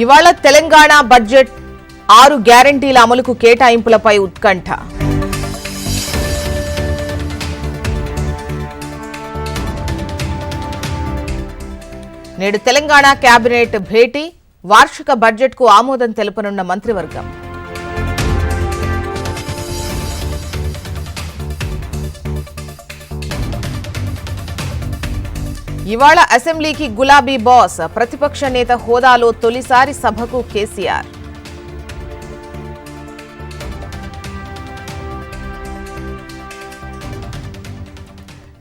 ఇవాళ తెలంగాణ బడ్జెట్ ఆరు గ్యారంటీల అమలుకు కేటాయింపులపై ఉత్కంఠ. నేడు తెలంగాణ కేబినెట్ భేటీ వార్షిక బడ్జెట్కు ఆమోదం తెలుపనున్న మంత్రివర్గం. ఇవాళ అసెంబ్లీకి గులాబీ బాస్ ప్రతిపక్ష నేత హోదాలో తొలిసారి సభకు కేసీఆర్.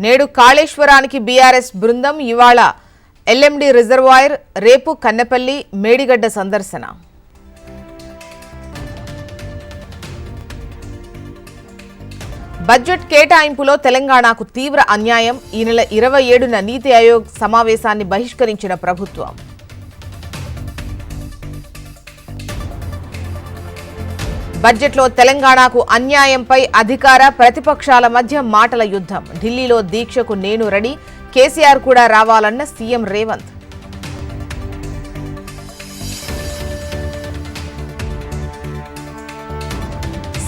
నేడు కాళేశ్వరానికి బీఆర్ఎస్ బృందం ఇవాళ ఎల్ఎండి రిజర్వాయర్ రేపు కన్నెపల్లి మేడిగడ్డ సందర్శన. బడ్జెట్ కేటాయింపులో తెలంగాణకు తీవ్ర అన్యాయం. ఈ నెల ఇరవై ఏడున నీతి ఆయోగ్ సమావేశాన్ని బహిష్కరించిన ప్రభుత్వం. బడ్జెట్లో తెలంగాణకు అన్యాయంపై అధికార ప్రతిపక్షాల మధ్య మాటల యుద్ధం. ఢిల్లీలో దీక్షకు నేను రెడీ. కేసీఆర్ కూడా రావాలన్న సీఎం రేవంత్.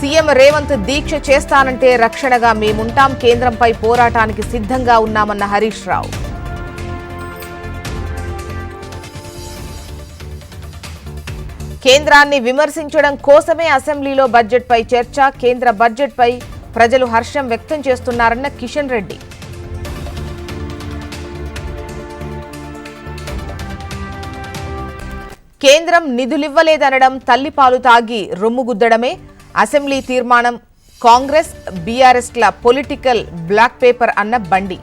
సీఎం రేవంత్ దీక్ష చేస్తానంటే రక్షణగా మేముంటాం కేంద్రంపై పోరాటానికి సిద్ధంగా ఉన్నామన్న హరీష్ రావు. కేంద్రాన్ని విమర్శించడం కోసమే అసెంబ్లీలో బడ్జెట్పై చర్చ కేంద్ర బడ్జెట్పై ప్రజలు హర్షం వ్యక్తం చేస్తున్నారన్న కిషన్ రెడ్డి. కేంద్రం నిధులివ్వలేదనడం తల్లిపాలు తాగి రొమ్ముగుద్దడమే అసెంబ్లీ తీర్మానం కాంగ్రెస్ బీఆర్ఎస్ల పొలిటికల్ బ్లాక్ పేపర్ అన్న బండి.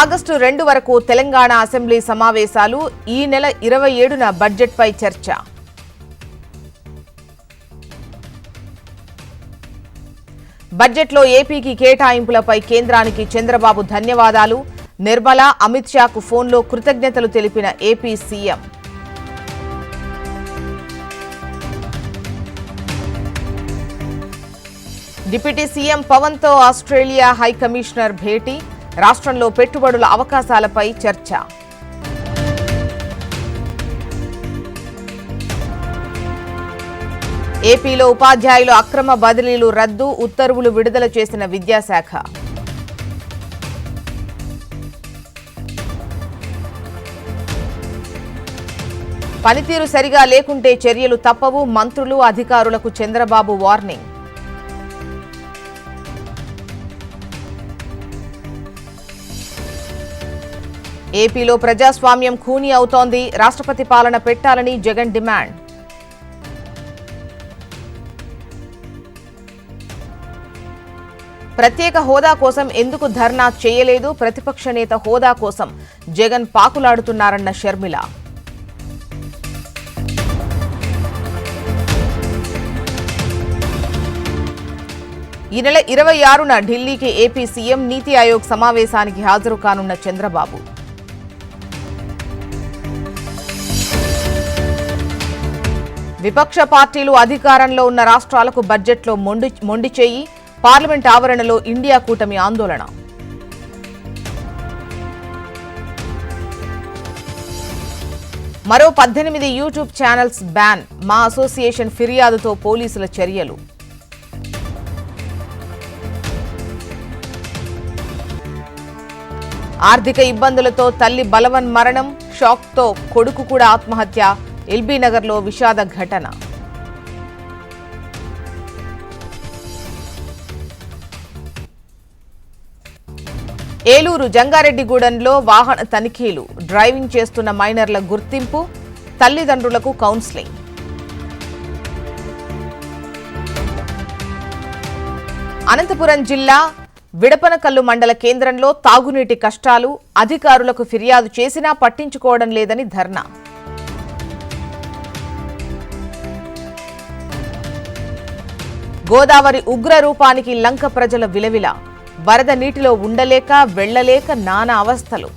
ఆగస్టు రెండు వరకు తెలంగాణ అసెంబ్లీ సమావేశాలు ఈ నెల ఇరవై ఏడున బడ్జెట్పై చర్చ. బడ్జెట్లో ఏపీకి కేటాయింపులపై కేంద్రానికి చంద్రబాబు ధన్యవాదాలు. నిర్మల అమిత్ షాకు ఫోన్లో కృతజ్ఞతలు తెలిపిన ఏపీ సీఎం. డిప్యూటీ సీఎం పవన్తో ఆస్ట్రేలియా హై కమిషనర్ భేటీ రాష్ట్రంలో పెట్టుబడుల అవకాశాలపై చర్చ. ఏపీలో ఉపాధ్యాయుల అక్రమ బదిలీలు రద్దు ఉత్తర్వులు విడుదల చేసిన విద్యాశాఖ. పనితీరు సరిగా లేకుంటే చర్యలు తప్పవు మంత్రులు అధికారులకు చంద్రబాబు వార్నింగ్. ఏపీలో ప్రజాస్వామ్యం ఖూనీ అవుతోంది. రాష్ట్రపతి పాలన పెట్టాలని జగన్ డిమాండ్. ప్రత్యేక హోదా కోసం ఎందుకు ధర్నా చేయలేదు? ప్రతిపక్ష నేత హోదా కోసం జగన్ పాకులాడుతున్నారన్న షర్మిల. ఈ నెల ఇరవై ఆరున ఢిల్లీకి ఏపీ సీఎం నీతి ఆయోగ్ సమావేశానికి హాజరు కానున్న చంద్రబాబు. విపక్ష పార్టీలు అధికారంలో ఉన్న రాష్ట్రాలకు బడ్జెట్లో మొండి మొండి చేయి పార్లమెంట్ ఆవరణలో ఇండియా కూటమి ఆందోళన. మరో పద్దెనిమిది YouTube channels ban MAA association ఫిర్యాదుతో పోలీసుల చర్యలు. ఆర్థిక ఇబ్బందులతో తల్లి బలవన్ మరణం షాక్తో కొడుకు కూడా ఆత్మహత్య ఎల్బీ నగర్లో విషాద ఘటన. ఏలూరు జంగారెడ్డిగూడెంలో వాహన తనిఖీలు. డ్రైవింగ్ చేస్తున్న మైనర్ల గుర్తింపు తల్లిదండ్రులకు కౌన్సిలింగ్. అనంతపురం జిల్లా విడపనకల్లు మండల కేంద్రంలో తాగునీటి కష్టాలు అధికారులకు ఫిర్యాదు చేసినా పట్టించుకోవడం లేదని ధర్నా. గోదావరి ఉగ్ర రూపానికి లంక ప్రజల విలవిల. వరద నీటిలో ఉండలేక వెళ్ళలేక నానా అవస్థలు.